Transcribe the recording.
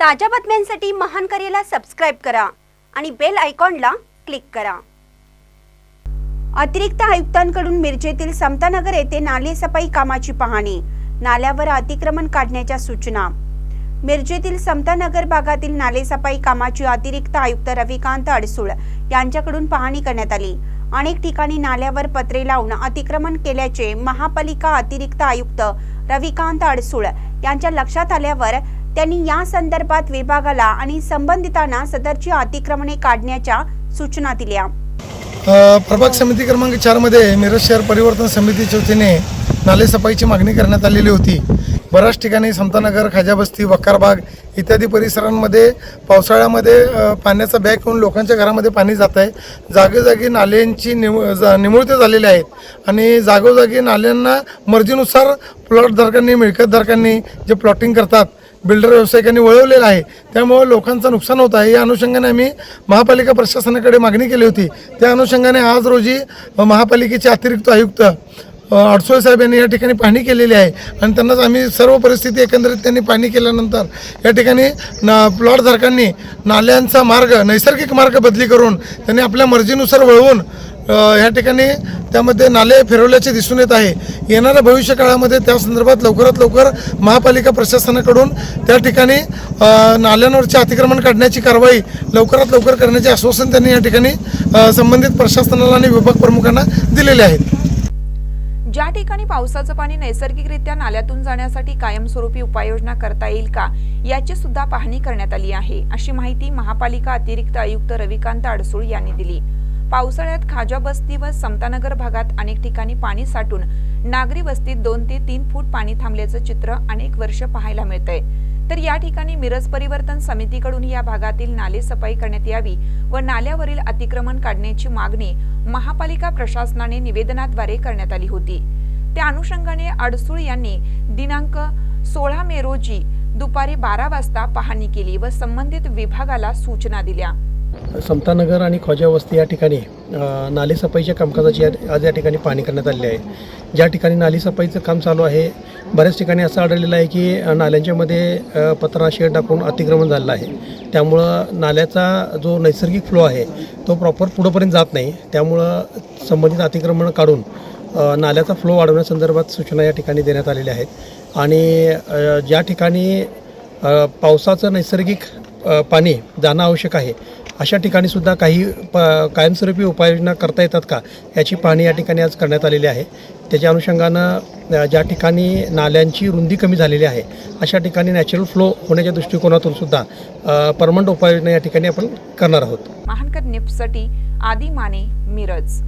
ताज्या बातम्यांसाठी महान करेला सबस्क्राईब करा आणि बेल आयकॉनला क्लिक करा. अतिरिक्त आयुक्तांकडून मिरजेतील समतानगर येथे नाले सफाई कामाची पाहणी नाल्यावर अतिक्रमण काढण्याच्या सूचना. मिरजेतील समतानगर भागातील नाले सफाई कामाची अतिरिक्त आयुक्त रविकांत अडसूळ यांच्याकडून पाहणी करण्यात आली. अनेक ठिकाणी नाल्यावर पत्रे लावून अतिक्रमण केल्याचे महापालिका अतिरिक्त आयुक्त रविकांत अडसूळ यांच्या लक्षात आल्यावर त्यांनी या संदर्भात विभागाला आणि संबंधितांना सदरची अतिक्रमणे काढण्याच्या सूचना दिल्या. प्रभाग समिती क्रमांक चारमध्ये मिरज शहर परिवर्तन समितीच्या वतीने नालेसफाईची मागणी करण्यात आलेली होती. बऱ्याच ठिकाणी समतानगर खाजाबस्ती वक्कारबाग इत्यादी परिसरांमध्ये पावसाळ्यामध्ये पाण्याचा बॅग येऊन लोकांच्या घरामध्ये पाणी जात आहे. जागोजागी नाल्यांची निम जा- निमुळते झालेले आहेत. आणि जागोजागी नाल्यांना मर्जीनुसार प्लॉटधारकांनी मिळकतधारकांनी जे प्लॉटिंग करतात बिल्डर व्यावसायिकांनी वळवलेलं आहे. त्यामुळे लोकांचं नुकसान होत आहे. या अनुषंगाने आम्ही महापालिका प्रशासनाकडे मागणी केली होती. त्या अनुषंगाने आज रोजी महापालिकेचे अतिरिक्त आयुक्त अडसोळे साहेब यांनी या ठिकाणी पाहणी केलेली आहे. आणि त्यांनाच आम्ही सर्व परिस्थिती एकंदरीत त्यांनी पाहणी केल्यानंतर या ठिकाणी न प्लॉटधारकांनी नाल्यांचा मार्ग नैसर्गिक मार्ग बदली करून त्यांनी आपल्या मर्जीनुसार वळवून ह्या या ठिकाणी त्यामध्ये नाले फिरवल्याचे दिसून येत आहे. येणाऱ्या भविष्य काळामध्ये त्या संदर्भात लवकरात लवकर महापालिका प्रशासनाकडून त्या ठिकाणी नाल्यांवरचे अतिक्रमण काढण्याची कारवाई लवकरात लवकर करण्याचे आश्वासन त्यांनी या ठिकाणी संबंधित प्रशासनाला आणि विभाग प्रमुखांना दिलेले आहेत. ज्या ठिकाणी पावसाचं पाणी नैसर्गिकरित्या नाल्यातून जाण्यासाठी कायमस्वरूपी उपाययोजना करता येईल का याची सुद्धा पाहणी करण्यात आली आहे. अशी माहिती महापालिका अतिरिक्त आयुक्त रविकांत अडसूळ यांनी दिली. पावसाळ्यात खाजा बस्ती व समतानगर भागात अनेक ठिकाणी पाणी साठून नागरी वस्तीत दोन ते तीन फूट पाणी थांबल्याचं चित्र अनेक वर्ष पाहायला मिळतंय. तर या ठिकाणी मिरज परिवर्तन समितीकडून या भागातील नाले सफाई करण्यात यावी व नाल्यावरील अतिक्रमण काढण्याची मागणी महापालिका प्रशासनाने निवेदनाद्वारे करण्यात आली होती. त्या अनुषंगाने अडसूळ यांनी दिनांक सोळा मे रोजी दुपारी बारा वाजता पाहणी केली व संबंधित विभागाला सूचना दिल्या. समतानगर आणि ख्वाजा वस्ती या ठिकाणी नालेसफाईच्या कामकाजाची या- आज या ठिकाणी पाहणी करण्यात आली आहे. ज्या ठिकाणी नालेसफाईचं काम चालू आहे बऱ्याच ठिकाणी असं आढळलेलं आहे की नाल्यांच्यामध्ये पत्रा शेड टाकून अतिक्रमण झालेलं आहे. त्यामुळं नाल्याचा जो नैसर्गिक फ्लो आहे तो प्रॉपर पुढंपर्यंत जात नाही. त्यामुळं संबंधित अतिक्रमण काढून नाल्याचा फ्लो वाढवण्यासंदर्भात सूचना या ठिकाणी देण्यात आलेल्या आहेत. आणि ज्या ठिकाणी पावसाचं नैसर्गिक पाणी जाणं आवश्यक आहे अशा ठिकाणी सुद्धा काही प कायमस्वरूपी उपाययोजना करता येतात का? याची पाहणी या ठिकाणी आज करण्यात आलेली आहे. त्याच्या अनुषंगानं ज्या ठिकाणी नाल्यांची रुंदी कमी झालेली आहे अशा ठिकाणी नॅचरल फ्लो होण्याच्या दृष्टिकोनातून सुद्धा परमनंट उपाययोजना या ठिकाणी आपण करणार आहोत. महानकर निफ्टसाठी आदी माने मिरज.